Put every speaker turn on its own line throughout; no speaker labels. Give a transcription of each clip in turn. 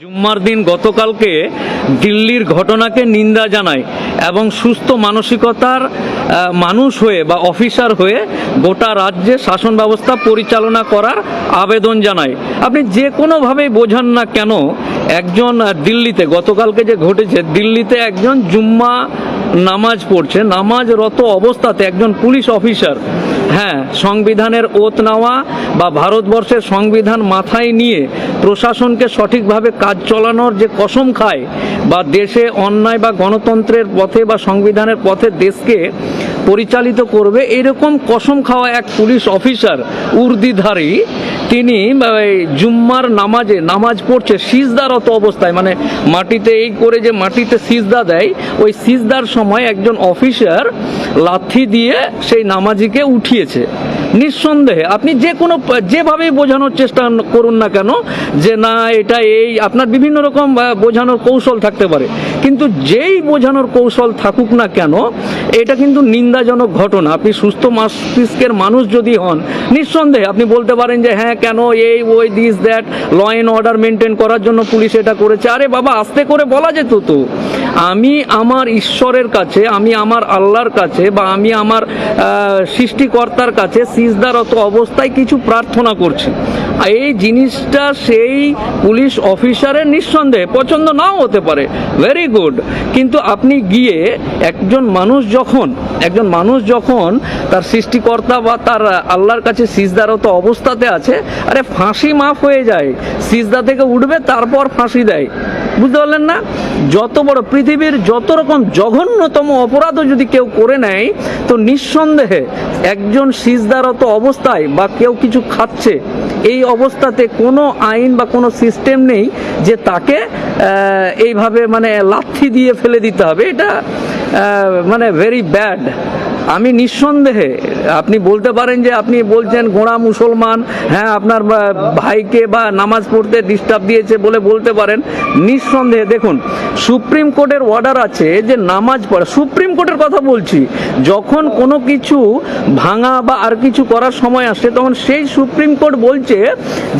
জুম্মার দিন গতকালকে দিল্লির ঘটনাকে নিন্দা জানায় এবং সুস্থ মানসিকতার মানুষ হয়ে বা অফিসার হয়ে গোটা রাজ্যে শাসন ব্যবস্থা পরিচালনা করার আবেদন জানায়। আপনি যে কোনোভাবেই বোঝান না কেন একজন দিল্লিতে, গতকালকে যে ঘটেছে, দিল্লিতে একজন জুম্মা নামাজ পড়ছে, নামাজরত অবস্থাতে একজন পুলিশ অফিসার হ্যাঁ সংবিধানের ওত নেওয়া বা ভারতবর্ষের সংবিধান মাথায় নিয়ে প্রশাসনকে সঠিকভাবে কাজ চলানোর যে কসম খায় বা দেশে অন্যায় বা গণতন্ত্রের পথে বা সংবিধানের পথে দেশকে পরিচালিত করবে, এরকম কসম খাওয়া এক পুলিশ অফিসার, উর্দিধারী তিনি জুম্মার নামাজে, নামাজ পড়ছে সিজদারত অবস্থায় মানে মাটিতে এই করে যে মাটিতে সিজদা দেয়, ওই সিজদার সময় একজন অফিসার লাথি দিয়ে সেই নামাজিকে উঠিয়েছে। নিঃসন্দেহে, আপনি যে কোনো, যেভাবেই বোঝানোর চেষ্টা করুন না কেন, যে না, এটা এই, আপনার বিভিন্ন রকম বোঝানোর কৌশল থাকতে পারে। কিন্তু যেই বোঝানোর কৌশল থাকুক না কেন এটা কিন্তু নিন্দাজনক ঘটনা। আপনি সুস্থ মস্তিষ্কের মানুষ যদি হন, নিঃসন্দেহে আপনি বলতে পারেন যে হ্যাঁ কেন এই, ওই this that law and order maintain করার জন্য পুলিশ এটা করেছে? আরে বাবা, আস্তে করে বলা যেত তো। আমি আমার ঈশ্বরের কাছে, আমি আমার আল্লাহর কাছে বা আমি আমার সৃষ্টিকর্তার কাছে সিজদারত অবস্থায় কিছু প্রার্থনা করছি। এই জিনিসটা সেই পুলিশ অফিসারের নিঃসন্দেহে পছন্দ নাও হতে পারে। ভেরি গুড কিন্তু আপনি গিয়ে একজন মানুষ যখন, একজন মানুষ যখন তার সৃষ্টিকর্তা বা তার আল্লাহর কাছে সিজদারত অবস্থাতে আছে, আরে ফাঁসি মাফ হয়ে যায়। সিজদা থেকে উঠবে, তারপর ফাঁসি দেয়। বুঝতে পারলেন না? যত বড় পৃথিবীর যত রকম জঘন্যতম অপরাধও যদি কেউ করে নেয়, তো নিঃসন্দেহে একজন সিজদারত অবস্থায় বা কেউ কিছু খাচ্ছে, এই অবস্থাতে কোনো আইন বা কোনো সিস্টেম নেই যে তাকে এইভাবে মানে লাথি দিয়ে ফেলে দিতে হবে। এটা মানে ভেরি ব্যাড আমি নিঃসন্দেহে, আপনি বলতে পারেন যে আপনি বলছেন গোড়া মুসলমান হ্যাঁ আপনার ভাইকে বা নামাজ পড়তে ডিস্টার্ব দিয়েছে বলে বলতে পারেন, নিঃসন্দেহে। দেখুন, সুপ্রিম কোর্টের অর্ডার আছে যে নামাজ পড়া, সুপ্রিম কোর্টের কথা বলছি, যখন কোনো কিছু ভাঙা বা আর কিছু করার সময় আসে, তখন সেই সুপ্রিম কোর্ট বলছে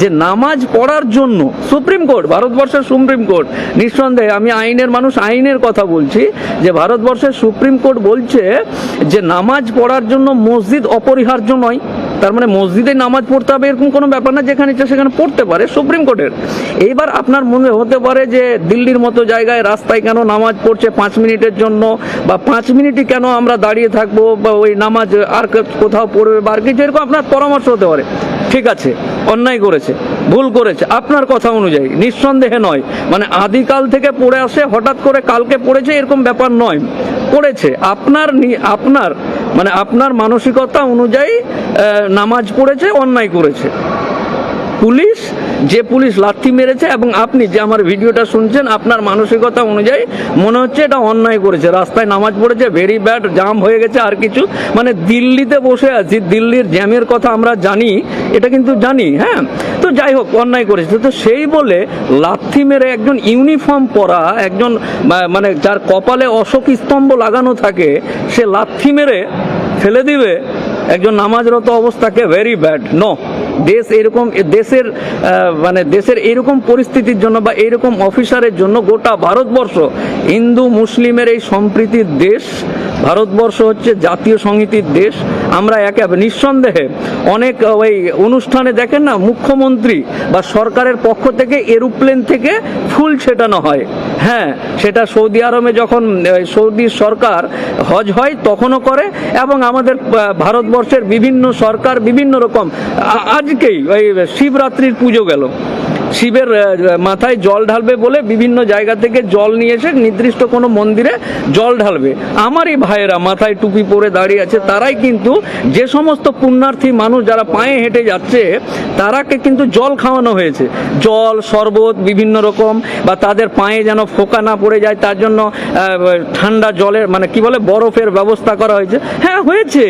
যে নামাজ পড়ার জন্য, সুপ্রিম কোর্ট, ভারতবর্ষের সুপ্রিম কোর্ট, নিঃসন্দেহে, আমি আইনের মানুষ, আইনের কথা বলছি, যে ভারতবর্ষের সুপ্রিম কোর্ট বলছে যে নামাজ পড়ার জন্য মসজিদ অপরিহার্য নয়। তার মানে মসজিদে নামাজ পড়তে হবে এরকম কোনো ব্যাপার না, যেখানে ইচ্ছা সেখানে পড়তে পারে সুপ্রিম কোর্টের। এইবার আপনার মনে হতে পারে যে দিল্লির মতো জায়গায় রাস্তায় কেন নামাজ পড়ছে পাঁচ মিনিটের জন্য, বা পাঁচ মিনিটই কেন আমরা দাঁড়িয়ে থাকব, বা ওই নামাজ আর কোথাও পড়বে বা আর কিছু, এরকম আপনার পরামর্শ হতে পারে। ঠিক আছে, অন্যায় করেছে, ভুল করেছে, আপনার কথা অনুযায়ী, নিঃসন্দেহে নয়। মানে আদিকাল থেকে পড়ে আসে, হঠাৎ করে কালকে পড়েছে, এরকম ব্যাপার নয়। পড়েছে, আপনার আপনার মানে আপনার মানসিকতা অনুযায়ী নামাজ পড়েছে, অন্যায় করেছে। পুলিশ যে পুলিশ লাথি মেরেছে এবং আপনি যে আমার ভিডিওটা শুনছেন, আপনার মানসিকতা অনুযায়ী মনে হচ্ছে এটা অন্যায় করেছে। রাস্তায় নামাজ পড়েছে, ভেরি ব্যাড, জাম হয়ে গেছে, আর কিছু। মানে দিল্লিতে বসে আছি, দিল্লির জ্যামের কথা আমরা জানি, এটা কিন্তু জানি হ্যাঁ? তো যাই হোক, অন্যায় করেছে। তো সেই বলে লাথি মেরে একজন ইউনিফর্ম পরা একজন মানে যার কপালে অশোক স্তম্ভ লাগানো থাকে, সে লাথি মেরে ফেলে দিবে একজন নামাজরত অবস্থাকে ভেরি ব্যাড নো দেশ এরকম, দেশের মানে দেশের এরকম পরিস্থিতির জন্য বা এরকম অফিসারের জন্য গোটা ভারতবর্ষ, হিন্দু, মুসলিমের এই সম্প্রীতির দেশ, ভারতবর্ষ হচ্ছে জাতীয় সংহিতির দেশ। আমরা একে, নিঃসন্দেহে অনেক ওই অনুষ্ঠানে দেখেন না, মুখ্যমন্ত্রী বা সরকারের পক্ষ থেকে এরোপ্লেন থেকে ফুল ছেটানো হয়। হ্যাঁ সেটা সৌদি আরবে যখন সৌদি সরকার হজ হয়, তখনও করে এবং আমাদের ভারতবর্ষের বিভিন্ন সরকার বিভিন্ন রকম আজকেই ওই শিবরাত্রির পুজো গেল। শিবের মাথায় জল ঢালবে বলে বিভিন্ন জায়গা থেকে জল নিয়ে এসে নির্দিষ্ট কোনো মন্দিরে জল ঢালবে। আমারই ভাইয়েরা মাথায় টুপি পরে দাঁড়িয়ে আছে, তারাই কিন্তু যে সমস্ত পুণ্যার্থী মানুষ যারা পায়ে হেঁটে যাচ্ছে, তারাকে কিন্তু জল খাওয়ানো হয়েছে। জল, শরবত, বিভিন্ন রকম, বা তাদের পায়ে যেন ফোকা না পড়ে যায়, তার জন্য ঠান্ডা জলের মানে কি বলে, বরফের ব্যবস্থা করা হয়েছে। হ্যাঁ হয়েছে।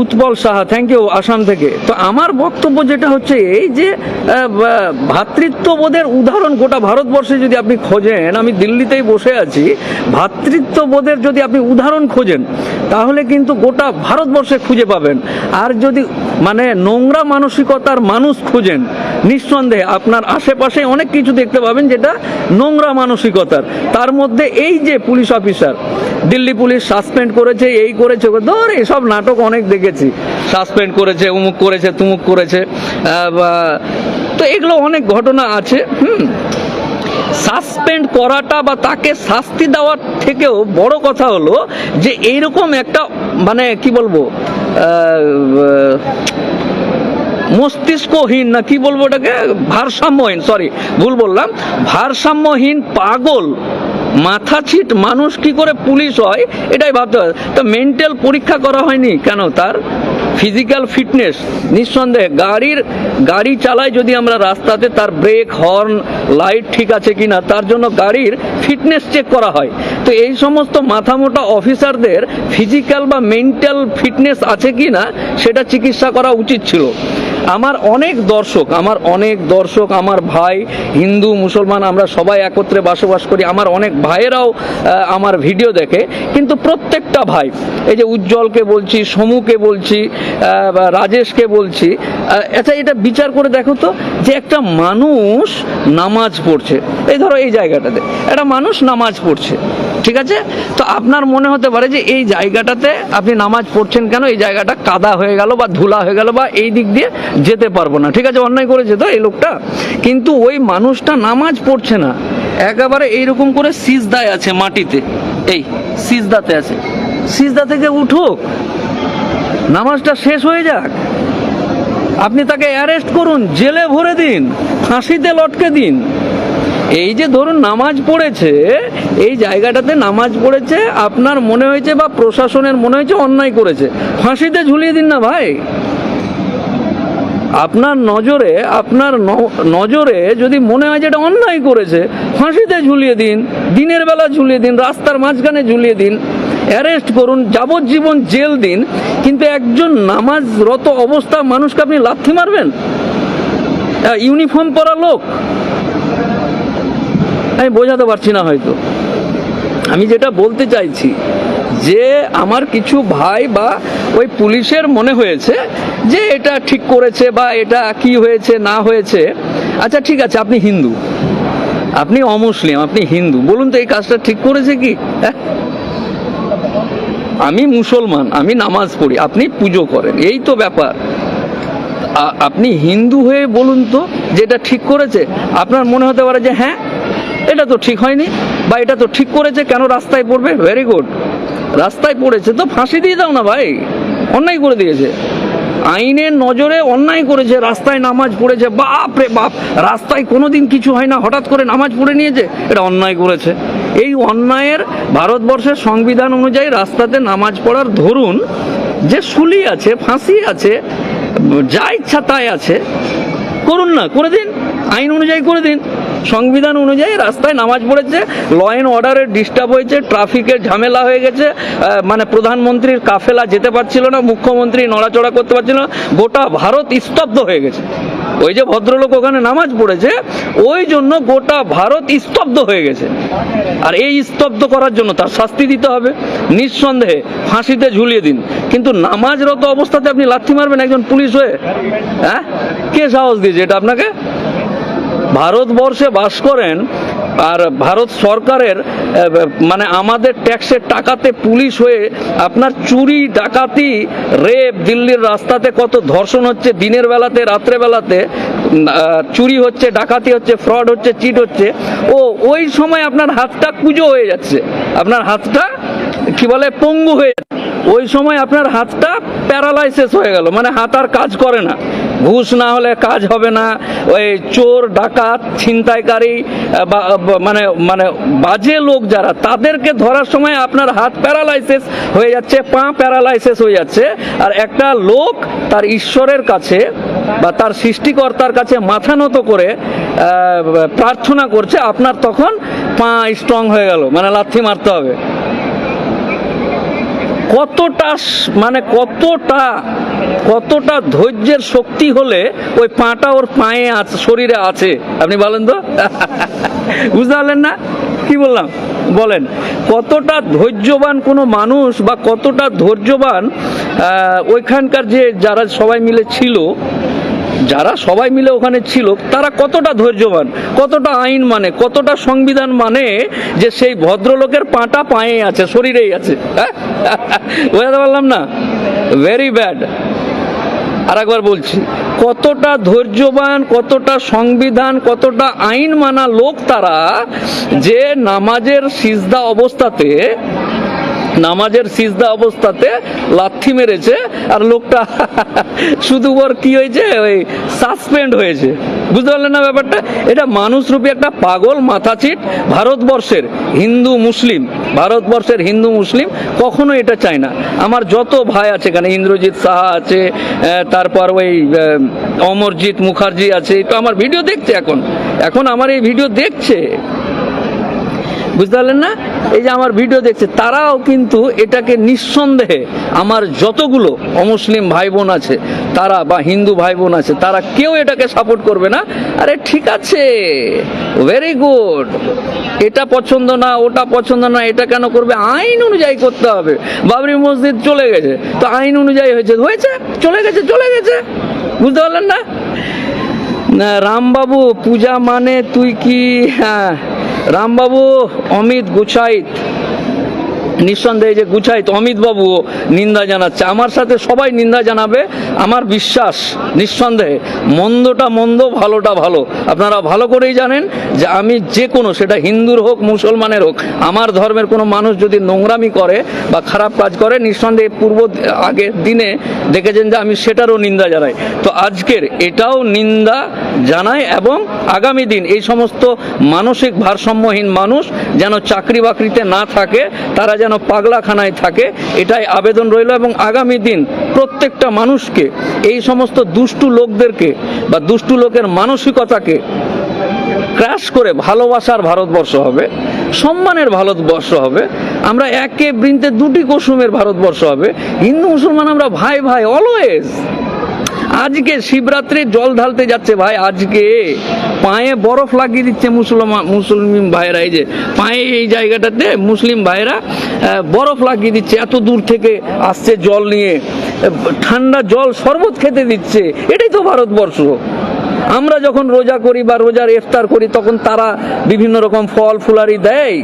উৎপল সাহা থ্যাংক ইউ আসাম থেকে। তো আমার বক্তব্য যেটা হচ্ছে এই যে ভাতৃত্ববোধের উদাহরণ গোটা ভারতবর্ষে যদি আপনি খোঁজেন, আমি দিল্লিতেই বসে আছি, ভাতৃত্ববোধের যদি আপনি উদাহরণ খোঁজেন, তাহলে কিন্তু গোটা ভারতবর্ষে খুঁজে পাবেন। আর যদি মানে নোংরা মানসিকতার মানুষ খুঁজেন নিঃসন্দেহে আপনার আশেপাশে অনেক কিছু দেখতে পাবেন যেটা নোংরা মানসিকতার। তার মধ্যে এই যে police officer, Delhi police suspend করেছে, এই করেছে, ধর এসব নাটক অনেক দেখেছি। সাসপেন্ড করেছে, উমুক করেছে, তুমুক করেছে তো এগুলো অনেক ঘটনা আছে, হুম। সাসপেন্ড করাটা বা তাকে শাস্তি দেওয়ার থেকেও বড় কথা হলো যে এইরকম একটা মানে কি বলব মস্তিষ্কহীন না, কি বলব ওটাকে? ভারসাম্যহীন সরি ভুল বললাম। ভারসাম্যহীন পাগল, মাথা ছিট মানুষ কি করে পুলিশ হয়? এটাই ভাবতে হয় তো মেন্টাল পরীক্ষা করা হয়নি কেন তার? ফিজিক্যাল ফিটনেস নিঃসন্দেহে। গাড়ির, গাড়ি চালায় যদি আমরা রাস্তাতে তার ব্রেক হর্ন লাইট ঠিক আছে কিনা, তার জন্য গাড়ির ফিটনেস চেক করা হয়। তো এই সমস্ত মাথা মোটা অফিসারদের ফিজিক্যাল বা মেন্টাল ফিটনেস আছে কি না সেটা চিকিৎসা করা উচিত ছিল। আমার অনেক দর্শক, আমার অনেক দর্শক, আমার ভাই, হিন্দু, মুসলমান, আমরা সবাই একত্রে বসবাস করি, আমার অনেক ভাইয়েরাও আমার ভিডিও দেখে, কিন্তু প্রত্যেকটা ভাই, এই যে উজ্জ্বলকে বলছি, সমুকে বলছি রাজেশকে বলছি আচ্ছা এটা বিচার করে দেখো তো, যে একটা মানুষ নামাজ পড়ছে, এই ধরো এই জায়গাটাতে, একটা মানুষ নামাজ পড়ছে ঠিক আছে? তো আপনার মনে হতে পারে যে এই জায়গাটাতে আপনি নামাজ পড়ছেন কেন? এই জায়গাটা কাদা হয়ে গেল বা ধুলা হয়ে গেল বা এই দিক দিয়ে যেতে পারব না। ঠিক আছে, অন্যায় করেছে তো এই লোকটা? কিন্তু ওই মানুষটা নামাজ পড়ছে না। একেবারে এইরকম করে সিজদায় আছে মাটিতে। এই, সিজদাতে আছে। সিজদা থেকে উঠুক। নামাজটা শেষ হয়ে যাক। আপনি তাকে অ্যারেস্ট করুন, জেলে ভরে দিন, ফাঁসিতে লটকে দিন। এই যে ধরুন নামাজ পড়েছে, এই জায়গাটাতে নামাজ পড়েছে, আপনার মনে হয়েছে বা প্রশাসনের মনে হয়েছে অন্যায় করেছে। ফাঁসিতে ঝুলিয়ে দিন না ভাই। আপনার নজরে আপনার নজরে যদি মনে হয় যে এটা অন্যায় করেছে ফাঁসিতে ঝুলিয়ে দিন, দিনের বেলা ঝুলিয়ে দিন, রাস্তার মাঝখানে ঝুলিয়ে দিন, অ্যারেস্ট করুন, যাবজ্জীবন জেল দিন, কিন্তু একজন নামাজরত অবস্থা মানুষকে আপনি লাথি মারবেন? ইউনিফর্ম পরা লোক। আমি বোঝাতে পারছি না হয়তো। আমি যেটা বলতে চাইছি, যে আমার কিছু ভাই বা ওই পুলিশের মনে হয়েছে যে এটা ঠিক করেছে বা এটা কি হয়েছে, না হয়েছে। আচ্ছা ঠিক আছে, আপনি হিন্দু। আপনি অমুসলিম, আপনি হিন্দু। বলুন তো এই কাজটা ঠিক করেছে কি? হ্যাঁ? আমি মুসলমান, আমি নামাজ পড়ি, আপনি পুজো করেন, এই তো ব্যাপার। আপনি হিন্দু হয়ে বলুন তো যে এটা ঠিক করেছে। আপনার মনে হতে পারে যে হ্যাঁ এটা তো ঠিক হয়নি বা এটা তো ঠিক করেছে, কেন রাস্তায় পড়বে? ভেরি গুড রাস্তায় পড়েছে তো ফাঁসি দিয়ে দাও না ভাই। অন্যায় করে দিয়েছে। আইনের নজরে অন্যায় করেছে, রাস্তায় নামাজ পড়েছে। বাপ রে বাপ, রাস্তায় কোনো দিন কিছু হয় না, হঠাৎ করে নামাজ পড়ে নিয়েছে, এটা অন্যায় করেছে। এই অন্যায়ের ভারতবর্ষের সংবিধান অনুযায়ী রাস্তাতে নামাজ পড়ার ধরুন, যে সুলি আছে, ফাঁসি আছে, যা ইচ্ছা তাই আছে, করুন না, করে দিন। আইন অনুযায়ী করে দিন। সংবিধান অনুযায়ী রাস্তায় নামাজ পড়েছে ল অ্যান্ড অর্ডারের ডিস্টার্ব হয়েছে ট্রাফিকের ঝামেলা হয়ে গেছে মানে প্রধানমন্ত্রীর কাফেলা যেতে পারছিল না, মুখ্যমন্ত্রী নড়াচড়া করতে পারছিল না, গোটা ভারত স্তব্ধ হয়ে গেছে। ওই যে ভদ্রলোক ওখানে নামাজ পড়েছে, ওই জন্য গোটা ভারত স্তব্ধ হয়ে গেছে। আর এই স্তব্ধ করার জন্য তার শাস্তি দিতে হবে, নিঃসন্দেহে ফাঁসিতে ঝুলিয়ে দিন। কিন্তু নামাজরত অবস্থাতে আপনি লাথি মারবেন একজন পুলিশ হয়ে? হ্যাঁ? কে সাহস দিয়েছে এটা আপনাকে? ভারতবর্ষে বাস করেন আর ভারত সরকারের মানে আমাদের ট্যাক্সের টাকাতে পুলিশ হয়ে আপনার চুরি, ডাকাতি, রেপ দিল্লির রাস্তাতে কত ধর্ষণ হচ্ছে, দিনের বেলাতে, রাত্রে বেলাতে চুরি হচ্ছে, ডাকাতি হচ্ছে, ফ্রড হচ্ছে, চিট হচ্ছে, ও, ওই সময় আপনার হাতটা কুজো হয়ে যাচ্ছে। আপনার হাতটা কি বলে, পঙ্গু হয়ে ওই সময় আপনার হাতটা প্যারালাইসিস হয়ে গেল মানে হাত আর কাজ করে না। ঘুষ না হলে কাজ হবে না। ওই চোর, ডাকাত, ছিনতাইকারী মানে মানে বাজে লোক যারা, তাদেরকে ধরার সময় আপনার হাত প্যারালাইসিস হয়ে যাচ্ছে, পা প্যারালাইসিস হয়ে যাচ্ছে। আর একটা লোক তার ঈশ্বরের কাছে বা তার সৃষ্টিকর্তার কাছে মাথা নত করে প্রার্থনা করছে, আপনার তখন পা স্ট্রং হয়ে গেল। মানে লাথি মারতে হবে। কতটা মানে কতটা কতটা ধৈর্যের শক্তি হলে ওই পাটা ওর পায়ে আছে, শরীরে আছে? আপনি বলেন তো? বুঝতে পারলেন না? কি বললাম? বলেন, কতটা ধৈর্যবান কোনো মানুষ বা কতটা ধৈর্যবান ওইখানকার যে যারা সবাই মিলে ছিল যারা সবাই মিলে ওখানে ছিল, তারা কতটা ধৈর্যবান, কতটা আইন মানে কতটা সংবিধান মানে যে সেই ভদ্রলোকের পাটা পায়ে আছে, শরীরেই আছে। হ্যাঁ? বোঝাতে পারলাম না? ভেরি ব্যাড আর একবার বলছি, কতটা ধৈর্যবান, কতটা সংবিধান, কতটা আইন মানা লোক তারা যে নামাজের সিজদা অবস্থাতে নামাজের সিজদা অবস্থাতে লাথি মেরেছে আর লোকটা শুধু ওর কি হয়েছে? ওই সাসপেন্ড হয়েছে। বুঝতে পারলেন না ব্যাপারটা? এটা মানুষরূপী একটা পাগল মাথাচিট ভারতবর্ষের হিন্দু মুসলিম। ভারতবর্ষের হিন্দু মুসলিম কখনো এটা চায় না। আমার যত ভাই আছে, এখানে ইন্দ্রজিৎ সাহা আছে তারপর ওই অমরজিৎ মুখার্জি আছে। তো আমার ভিডিও দেখছে এখন। এখন আমার এই ভিডিও দেখছে। বুঝতে পারলেন না? এই যে আমার ভিডিও দেখছে, তারাও কিন্তু এটাকে নিঃসন্দেহে আমার যতগুলো অমুসলিম ভাই বোন আছে, তারা বা হিন্দু ভাই বোন আছে, তারা কেউ এটাকে সাপোর্ট করবে না। আরে ঠিক আছে ভেরি গুড এটা পছন্দ না, ওটা পছন্দ না, এটা কেন করবে? আইন অনুযায়ী করতে হবে। বাবরি মসজিদ চলে গেছে, তো আইন অনুযায়ী হয়েছে হয়েছে, চলে গেছে চলে গেছে। বুঝতে পারলেন না, রামবাবু, পূজা মানে তুই কি হ্যাঁ রামবাবু অমিত গুছাইত। নিঃসন্দেহে যে গুছাইত অমিত বাবু নিন্দা জানাচ্ছে। আমার সাথে সবাই নিন্দা জানাবে, আমার বিশ্বাস নিঃসন্দেহে, মন্দটা মন্দ, ভালোটা ভালো। আপনারা ভালো করেই জানেন যে আমি যে কোনো, সেটা হিন্দুর হোক, মুসলমানের হোক, আমার ধর্মের কোনো মানুষ যদি নোংরামি করে বা খারাপ কাজ করে, নিঃসন্দেহে পূর্ব আগের দিনে দেখেছেন যে আমি সেটারও নিন্দা জানাই। তো আজকের এটাও নিন্দা জানাই এবং আগামী দিন এই সমস্ত মানসিক ভারসাম্যহীন মানুষ যেন চাকরি বাকরিতে না থাকে, তারা যেন পাগলাখানায় থাকে, এটাই আবেদন রইল এবং আগামী দিন প্রত্যেকটা মানুষকে, এই সমস্ত দুষ্টু লোকদেরকে বা দুষ্টু লোকের মানসিকতাকে ক্রাশ করে ভালোবাসার ভারতবর্ষ হবে, সম্মানের ভারতবর্ষ হবে, আমরা একে বৃন্তে দুটি কুসুমের ভারতবর্ষ হবে, হিন্দু মুসলমান আমরা ভাই ভাই অলওয়েজ আজকে শিবরাত্রি জল ঢালতে যাচ্ছে ভাই, আজকে। পায়ে বরফ লাগিয়ে দিচ্ছে মুসলমান মুসলিম ভাইরা এই যে পায়ে এই জায়গাটাতে মুসলিম ভাইরা বরফ লাগিয়ে দিচ্ছে, এত দূর থেকে আসছে জল নিয়ে। ঠান্ডা জল শরবত খেতে দিচ্ছে, এটাই তো ভারতবর্ষ। আমরা যখন রোজা করি বা রোজার ইফতার করি, তখন তারা বিভিন্ন রকম ফল ফুলারি দেয়।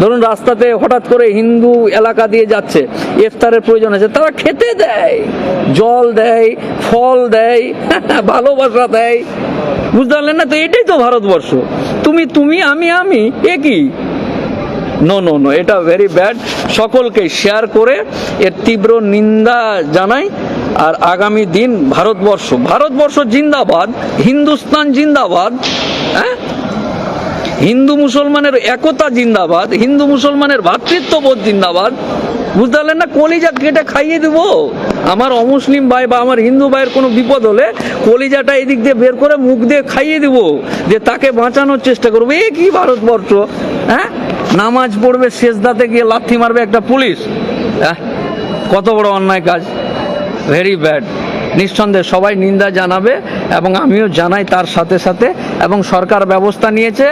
ধরুন রাস্তাতে হঠাৎ করে হিন্দু এলাকা দিয়ে যাচ্ছে, ইফতারের প্রয়োজন আছে, তারা খেতে দেয়, জল দেয়, ফল দেয়, ভালোবাসা দেয়। বুঝতে পারলেন না তো? এটাই তো ভারতবর্ষ। তুমি তুমি, আমি আমি, এ কি? নো নো নো এটা ভেরি ব্যাড সকলকে শেয়ার করে এর তীব্র নিন্দা জানাই, আর আগামী দিন ভারতবর্ষ ভারতবর্ষ জিন্দাবাদ, হিন্দুস্তান জিন্দাবাদ হ্যাঁ? হিন্দু মুসলমানের একতা জিন্দাবাদ, হিন্দু মুসলমানের ভ্রাতৃত্ববোধ জিন্দাবাদ। বুঝতে পারলেন না? কলিজা কেটে খাইয়ে দেবো। আমার অমুসলিম ভাই বা আমার হিন্দু ভাইয়ের কোনো বিপদ হলে কলিজাটা এদিক দিয়ে বের করে মুখ দিয়ে খাইয়ে দেবো যে তাকে বাঁচানোর চেষ্টা করব। এ কি ভারতবর্ষ হ্যাঁ? নামাজ পড়বে শেষদাতে গিয়ে লাথি মারবে একটা পুলিশ। কত বড় অন্যায় কাজ। ভেরি ব্যাড নিঃসন্দেহে সবাই নিন্দা জানাবে এবং আমিও জানাই তার সাথে সাথে এবং সরকার ব্যবস্থা নিয়েছে।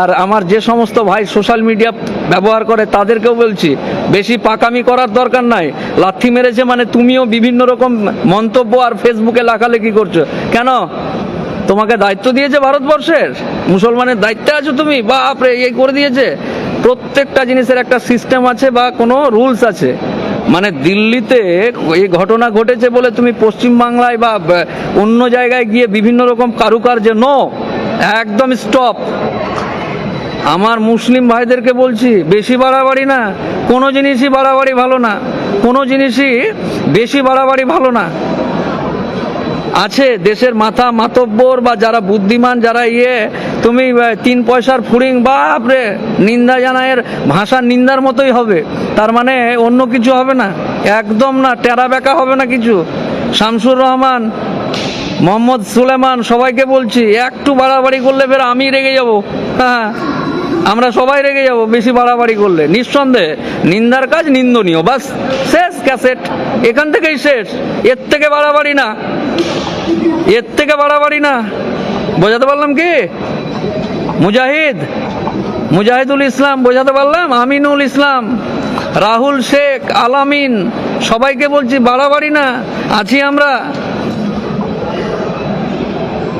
আর আমার যে সমস্ত ভাই সোশ্যাল মিডিয়া ব্যবহার করে তাদেরকেও বলছি, বেশি পাকামি করার দরকার নাই। লাথি মেরেছে মানে তুমিও বিভিন্ন রকম মন্তব্য আর ফেসবুকে লেখালেখি করছ। কেন? তোমাকে দায়িত্ব দিয়েছে ভারতবর্ষের? মুসলমানের দায়িত্বে আছো তুমি? বাপরে, এই করে দিয়েছে। প্রত্যেকটা জিনিসের একটা সিস্টেম আছে বা কোনো রুলস আছে। মানে দিল্লিতে এই ঘটনা ঘটেছে বলে তুমি পশ্চিমবাংলায় বা অন্য জায়গায় গিয়ে বিভিন্ন রকম কারুকার্য নো একদম স্টপ আমার মুসলিম ভাইদেরকে বলছি, বেশি বাড়াবাড়ি না, কোনো জিনিসই বাড়াবাড়ি ভালো না, কোনো জিনিসই বেশি বাড়াবাড়ি ভালো না। আছে দেশের মাথা মাতব্বর বা যারা বুদ্ধিমান, যারা ইয়ে তুমি তিন পয়সার ফুড়িং বাপরে, নিন্দা জানায়ের ভাষা নিন্দার মতোই হবে। তার মানে অন্য কিছু হবে না। একদম না, টেরা বেকা হবে না কিছু। শামসুর রহমান, মোহাম্মদ সুলেমান, সবাইকে বলছি, একটু বাড়াবাড়ি করলে ফের আমি রেগে যাব। হ্যাঁ আমরা সবাই রেগে যাব বেশি বাড়াবাড়ি করলে। নিঃসন্দেহে, নিন্দার কাজ নিন্দনীয়। বাস, শেষ ক্যাসেট। এখান থেকেই শেষ। এর থেকে বাড়াবাড়ি না। এর থেকে বাড়াবাড়ি না। বোঝাতে পারলাম কি? মুজাহিদ, মুজাহিদুল ইসলাম, বোঝাতে পারলাম? আমিনুল ইসলাম, রাহুল শেখ, আলামিন, সবাইকে বলছি বাড়াবাড়ি না, আছি আমরা।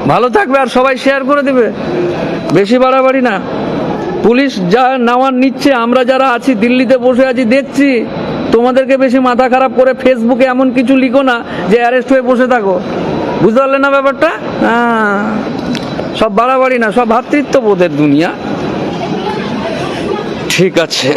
ভালো থাকবে আর সবাই শেয়ার করে দেবে। বেশি বাড়াবাড়ি না। পুলিশ যা নেওয়ার নিচ্ছে, আমরা যারা আছি, দিল্লিতে বসে আছি, দেখছি। তোমাদেরকে বেশি মাথা খারাপ করে ফেসবুকে এমন কিছু লিখো না যে অ্যারেস্ট হয়ে বসে থাকো। বুঝতে পারলে না ব্যাপারটা? হ্যাঁ। সব বাড়াবাড়ি না সব ভাতৃত্ববোধের দুনিয়া। ঠিক আছে।